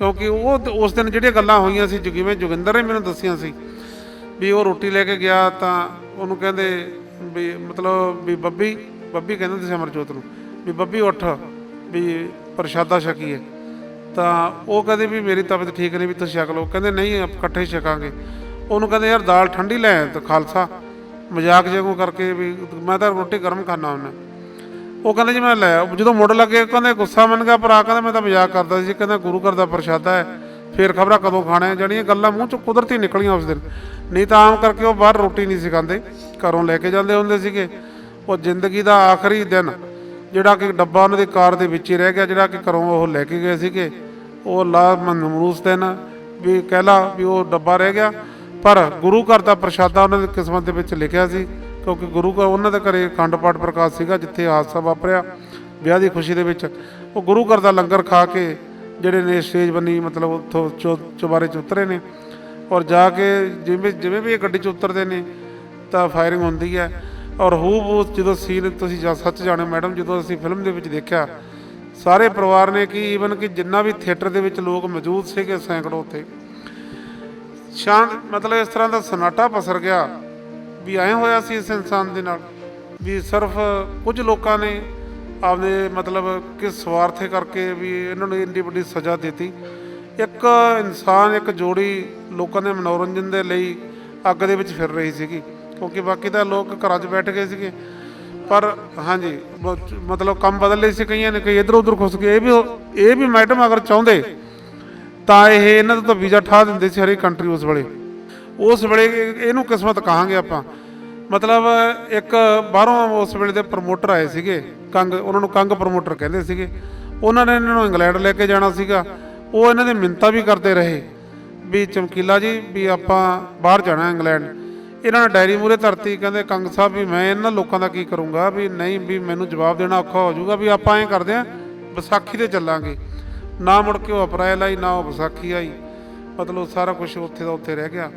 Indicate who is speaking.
Speaker 1: ਕਿਉਂਕਿ ਉਹ ਉਸ ਦਿਨ ਜਿਹੜੀਆਂ ਗੱਲਾਂ ਹੋਈਆਂ ਸੀ, ਜਿਵੇਂ ਜੋਗਿੰਦਰ ਨੇ ਮੈਨੂੰ ਦੱਸੀਆਂ ਸੀ, ਵੀ ਉਹ ਰੋਟੀ ਲੈ ਕੇ ਗਿਆ ਤਾਂ ਉਹਨੂੰ ਕਹਿੰਦੇ ਵੀ ਮਤਲਬ ਵੀ ਬੱਬੀ ਬੱਬੀ ਕਹਿੰਦੇ ਤੁਸੀਂ ਅਮਰਜੋਤ ਨੂੰ, ਵੀ ਬੱਬੀ ਉੱਠ, ਵੀ ਪ੍ਰਸ਼ਾਦਾ ਛਕੀਏ। ਤਾਂ ਉਹ ਕਹਿੰਦੇ ਵੀ ਮੇਰੀ ਤਬੀਅਤ ਠੀਕ ਨਹੀਂ, ਵੀ ਤੁਸੀਂ ਛਕ ਲਓ। ਕਹਿੰਦੇ ਨਹੀਂ ਇਕੱਠੇ ਹੀ ਛਕਾਂਗੇ। ਉਹਨੂੰ ਕਹਿੰਦੇ, ਯਾਰ ਦਾਲ ਠੰਡੀ ਲੈ, ਤਾਂ ਖਾਲਸਾ। ਮਜ਼ਾਕ ਜਿਹਾ ਕਰਕੇ ਵੀ ਮੈਂ ਤਾਂ ਰੋਟੀ ਗਰਮ ਖਾਣਾ ਹੁੰਦਾ। ਉਹ ਕਹਿੰਦੇ ਜੀ ਮੈਂ ਲੈ ਜਦੋਂ ਮੁੜ ਲੱਗੇ, ਕਹਿੰਦੇ ਗੁੱਸਾ ਮੰਨ ਗਿਆ ਭਰਾ, ਕਹਿੰਦਾ ਮੈਂ ਤਾਂ ਮਜ਼ਾਕ ਕਰਦਾ ਸੀ। ਕਹਿੰਦਾ ਗੁਰੂ ਘਰ ਦਾ ਪ੍ਰਸ਼ਾਦਾ ਹੈ। ਫੇਰ ਖਬਰਾਂ ਕਦੋਂ ਖਾਣੇ ਹੈ ਜਿਹੜੀਆਂ ਗੱਲਾਂ ਮੂੰਹ ਚੋਂ ਕੁਦਰਤੀ ਨਿਕਲੀਆਂ ਉਸ ਦਿਨ। ਨਹੀਂ ਤਾਂ ਆਮ ਕਰਕੇ ਉਹ ਬਾਹਰ ਰੋਟੀ ਨਹੀਂ ਸੀ ਖਾਂਦੇ। ਘਰੋਂ ਲੈ ਕੇ ਜਾਂਦੇ ਹੁੰਦੇ ਸੀਗੇ। ਉਹ ਜ਼ਿੰਦਗੀ ਦਾ ਆਖਰੀ ਦਿਨ, ਜਿਹੜਾ ਕਿ ਡੱਬਾ ਉਹਨਾਂ ਦੀ ਕਾਰ ਦੇ ਵਿੱਚ ਹੀ ਰਹਿ ਗਿਆ, ਜਿਹੜਾ ਕਿ ਘਰੋਂ ਉਹ ਲੈ ਕੇ ਗਏ ਸੀਗੇ। ਉਹ ਲਾ ਮਨਮਰੂਸ ਦਿਨ ਵੀ ਕਹਿ ਲਾ ਵੀ ਉਹ ਡੱਬਾ ਰਹਿ ਗਿਆ। ਪਰ ਗੁਰੂ ਘਰ ਦਾ ਪ੍ਰਸ਼ਾਦਾ ਉਹਨਾਂ ਦੀ ਕਿਸਮਤ ਦੇ ਵਿੱਚ ਲਿਖਿਆ ਸੀ। ਕਿਉਂਕਿ ਗੁਰੂ ਘਰ ਉਹਨਾਂ ਦੇ ਘਰੇ ਅਖੰਡ ਪਾਠ ਪ੍ਰਕਾਸ਼ ਸੀਗਾ, ਜਿੱਥੇ ਹਾਦਸਾ ਵਾਪਰਿਆ, ਵਿਆਹ ਦੀ ਖੁਸ਼ੀ ਦੇ ਵਿੱਚ। ਉਹ ਗੁਰੂ ਘਰ ਦਾ ਲੰਗਰ ਖਾ ਕੇ ਜਿਹੜੇ ਨੇ ਸਟੇਜ ਬੰਨੀ, ਮਤਲਬ ਉੱਥੋਂ ਚੌ- ਚੁਬਾਰੇ 'ਚ ਉਤਰੇ ਨੇ। ਔਰ ਜਾ ਕੇ ਜਿਵੇਂ ਜਿਵੇਂ ਵੀ ਇਹ ਗੱਡੀ 'ਚ ਉਤਰਦੇ ਨੇ, ਤਾਂ ਫਾਇਰਿੰਗ ਹੁੰਦੀ ਹੈ। ਔਰ ਹੂ ਹੂ ਜਦੋਂ ਸੀਨ ਤੁਸੀਂ ਜਾਂ ਸੱਚ ਜਾਣੋ ਮੈਡਮ, ਜਦੋਂ ਅਸੀਂ ਫਿਲਮ ਦੇ ਵਿੱਚ ਦੇਖਿਆ, ਸਾਰੇ ਪਰਿਵਾਰ ਨੇ ਕਿ ਈਵਨ ਕਿ ਜਿੰਨਾ ਵੀ ਥੀਏਟਰ ਦੇ ਵਿੱਚ ਲੋਕ ਮੌਜੂਦ ਸੀਗੇ ਸੈਂਕੜੋ ਉੱਥੇ, ਸ਼ਾਂਤ ਮਤਲਬ ਇਸ ਤਰ੍ਹਾਂ ਦਾ ਸਨਾਟਾ ਪਸਰ ਗਿਆ। ਵੀ ਐਂ ਹੋਇਆ ਸੀ ਇਸ ਇਨਸਾਨ ਦੇ ਨਾਲ, ਵੀ ਸਿਰਫ ਕੁਝ ਲੋਕਾਂ ਨੇ ਆਪਦੇ ਮਤਲਬ ਕਿ ਸਵਾਰਥੇ ਕਰਕੇ ਵੀ ਇਹਨਾਂ ਨੂੰ ਇੰਨੀ ਵੱਡੀ ਸਜ਼ਾ ਦਿੱਤੀ। ਇੱਕ ਇਨਸਾਨ, ਇੱਕ ਜੋੜੀ ਲੋਕਾਂ ਦੇ ਮਨੋਰੰਜਨ ਦੇ ਲਈ ਅੱਗ ਦੇ ਵਿੱਚ ਫਿਰ ਰਹੀ ਸੀਗੀ, ਕਿਉਂਕਿ ਬਾਕੀ ਤਾਂ ਲੋਕ ਘਰਾਂ 'ਚ ਬੈਠ ਗਏ ਸੀਗੇ। ਪਰ ਹਾਂਜੀ ਮਤਲਬ ਕੰਮ ਬਦਲ ਲਏ ਸੀ ਕਈਆਂ ਨੇ, ਕਈ ਇਧਰ ਉਧਰ ਖੁੱਸ ਗਏ। ਇਹ ਵੀ ਇਹ ਵੀ ਮੈਡਮ ਅਗਰ ਚਾਹੁੰਦੇ, ਤਾਂ ਇਹ ਇਹਨਾਂ ਦਾ ਤਾਂ ਵੀਜ਼ਾ ਠਾ ਦਿੰਦੇ ਸੀ ਹਰੇਕ ਕੰਟਰੀ ਉਸ ਵੇਲੇ। ਉਸ ਵੇਲੇ ਇਹਨੂੰ ਕਿਸਮਤ ਕਹਾਂਗੇ ਆਪਾਂ। ਮਤਲਬ ਇੱਕ ਬਾਹਰੋਂ ਉਸ ਵੇਲੇ ਦੇ ਪ੍ਰਮੋਟਰ ਆਏ ਸੀਗੇ, ਕੰਗ, ਉਹਨਾਂ ਨੂੰ ਕੰਗ ਪ੍ਰਮੋਟਰ ਕਹਿੰਦੇ ਸੀਗੇ। ਉਹਨਾਂ ਨੇ ਇਹਨਾਂ ਨੂੰ ਇੰਗਲੈਂਡ ਲੈ ਕੇ ਜਾਣਾ ਸੀਗਾ। ਉਹ ਇਹਨਾਂ ਦੀ ਮਿੰਤਾ ਵੀ ਕਰਦੇ ਰਹੇ। ਵੀ ਚਮਕੀਲਾ ਜੀ, ਵੀ ਆਪਾਂ ਬਾਹਰ ਜਾਣਾ ਇੰਗਲੈਂਡ। ਇਹਨਾਂ ਨੇ ਡਾਇਰੀ ਮੂਰੇ ਧਰਤੀ, ਕਹਿੰਦੇ ਕੰਗ ਸਾਹਿਬ ਵੀ ਮੈਂ ਇਹਨਾਂ ਲੋਕਾਂ ਦਾ ਕੀ ਕਰੂੰਗਾ, ਵੀ ਨਹੀਂ, ਵੀ ਮੈਨੂੰ ਜਵਾਬ ਦੇਣਾ ਔਖਾ ਹੋ ਜਾਊਗਾ, ਵੀ ਆਪਾਂ ਐਂ ਕਰਦੇ ਆਂ, ਵਿਸਾਖੀ ਤੇ ਚੱਲਾਂਗੇ। ਨਾ ਮੁੜ ਕੇ ਉਹ ਅਪ੍ਰੈਲ ਆਈ, ਨਾ ਉਹ ਵਿਸਾਖੀ ਆਈ। ਮਤਲਬ ਸਾਰਾ ਕੁਝ ਉੱਥੇ ਦਾ ਉੱਥੇ ਰਹਿ ਗਿਆ।